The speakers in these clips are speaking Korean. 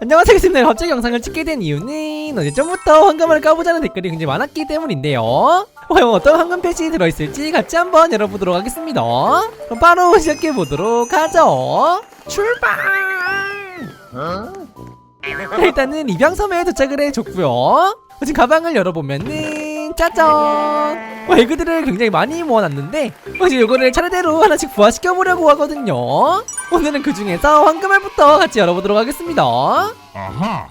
안녕하세요 겠습니다 갑자기 영상을 찍게 된 이유는 어제 전부터 황금을 까보자는 댓글이 굉장히 많았기 때문인데요. 과연 어떤 황금 패시 들어있을지 같이 한번 열어보도록 하겠습니다. 그럼 바로 시작해보도록 하죠. 출발! 일단은 입양섬에 도착을 해줬고요. 지금 가방을 열어보면은 짜잔! 와, 에그들을 굉장히 많이 모아놨는데 어, 지금 이거를 차례대로 하나씩 부화시켜보려고 하거든요 오늘은 그 중에서 황금알부터 같이 열어보도록 하겠습니다. 아하.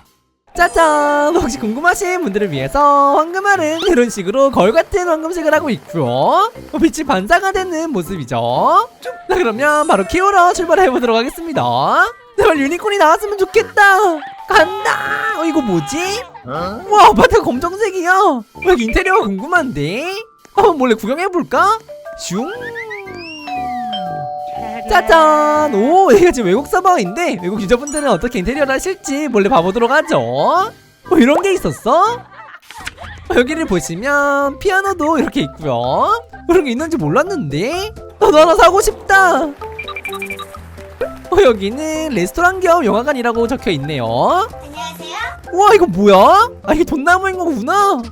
짜잔! 혹시 궁금하신 분들을 위해서 황금알은 이런 식으로 거울 같은 황금색을 하고 있고요. 어, 빛이 반사가 되는 모습이죠. 자 그러면 바로 키우러 출발해 보도록 하겠습니다. 제발 유니콘이 나왔으면 좋겠다! 간다! 어 이거 뭐지? 우와 아파트가 검정색이야! 어, 여기 인테리어가 궁금한데? 한번 몰래 구경해 볼까? 슝 짜잔! 오 여기가 지금 외국 서버인데 외국 유저분들은 어떻게 인테리어를 하실지 몰래 봐보도록 하죠? 어 이런 게 있었어? 어, 여기를 보시면 피아노도 이렇게 있고요. 그런 게 있는지 몰랐는데? 나도 하나 사고 싶다! 어 여기는 레스토랑 겸 영화관이라고 적혀 있네요. 안녕하세요. 우와 이거 뭐야? 아 이게 돈나무인 거구나! 어,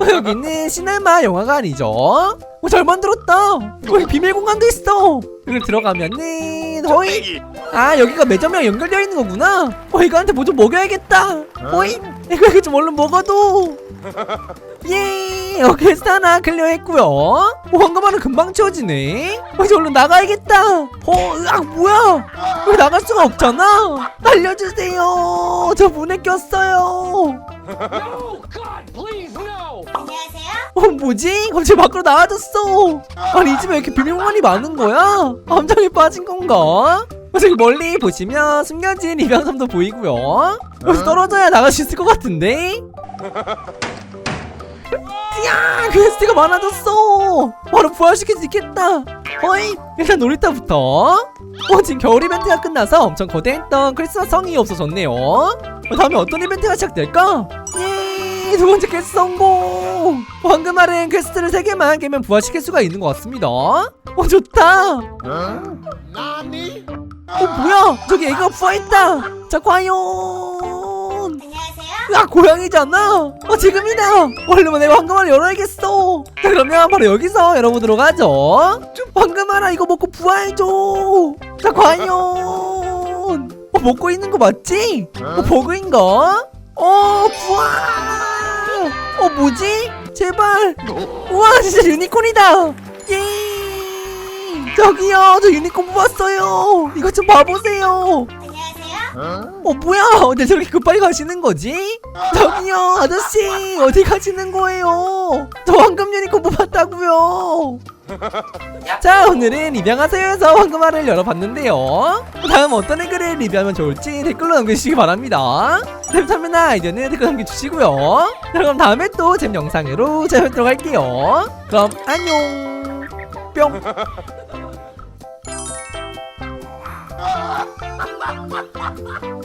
여기는 시네마 영화관이죠? 어, 잘 만들었다. 어, 여기 비밀 공간도 있어. 여기 들어가면은 허이. 아 여기가 매점이랑 연결되어 있는 거구나. 어 이거한테 뭐 좀 먹여야겠다. 허이. 이거 이거 좀 얼른 먹어도. 예. 어, 퀘스트 하나 클리어했고요. 어, 황금알은 금방 채워지네. 어, 이제 얼른 나가야겠다. 어 으악 뭐야? 왜 나갈 수가 없잖아. 알려주세요. 저 문에 꼈어요. 어 뭐지? 갑자기 밖으로 나와줬어 아니 이 집에 왜 이렇게 비밀공간이 많은 거야? 함정에 빠진 건가? 어, 저기 멀리 보시면 숨겨진 입양섬도 보이고요 여기서 떨어져야 나갈 수 있을 것 같은데? 야 퀘스트가 많아졌어 바로 부활시킬 수 있겠다 어이 일단 놀이터부터 어 지금 겨울 이벤트가 끝나서 엄청 거대했던 크리스마스 성이 없어졌네요 어, 다음에 어떤 이벤트가 시작될까? 예, 두 번째 퀘스트 성공! 황금알은 퀘스트를 3개만 깨면 부활시킬 수가 있는 것 같습니다. 어, 좋다! 어, 뭐야! 저기 애가 부화했다! 자, 과연! 안녕하세요. 야, 고양이잖아! 어, 지금이다! 얼른 내가 황금알을 열어야겠어! 자, 그러면 바로 여기서 열어보도록 하죠. 황금알아, 이거 먹고 부화해줘! 자, 과연! 어, 먹고 있는 거 맞지? 어, 버그인가? 어, 부화! 어, 뭐지? 제발! 우와, 진짜 유니콘이다! 예! 저기요, 저 유니콘 뽑았어요! 이것 좀 봐보세요! 안녕하세요. 어 뭐야 근데 저렇게 급하게 가시는 거지? 저기요 아저씨 어디 가시는 거예요 저 황금 유니콘 뽑았다고요 자 오늘은 리뷰하세요에서 황금알을 열어봤는데요. 다음 어떤 애글을 리뷰하면 좋을지 댓글로 남겨주시기 바랍니다. 템탐이나 아이디어는 댓글 남겨주시고요. 자, 그럼 다음에 또 재밌는 영상으로 찾아뵙도록 할게요. 그럼 안녕. 뿅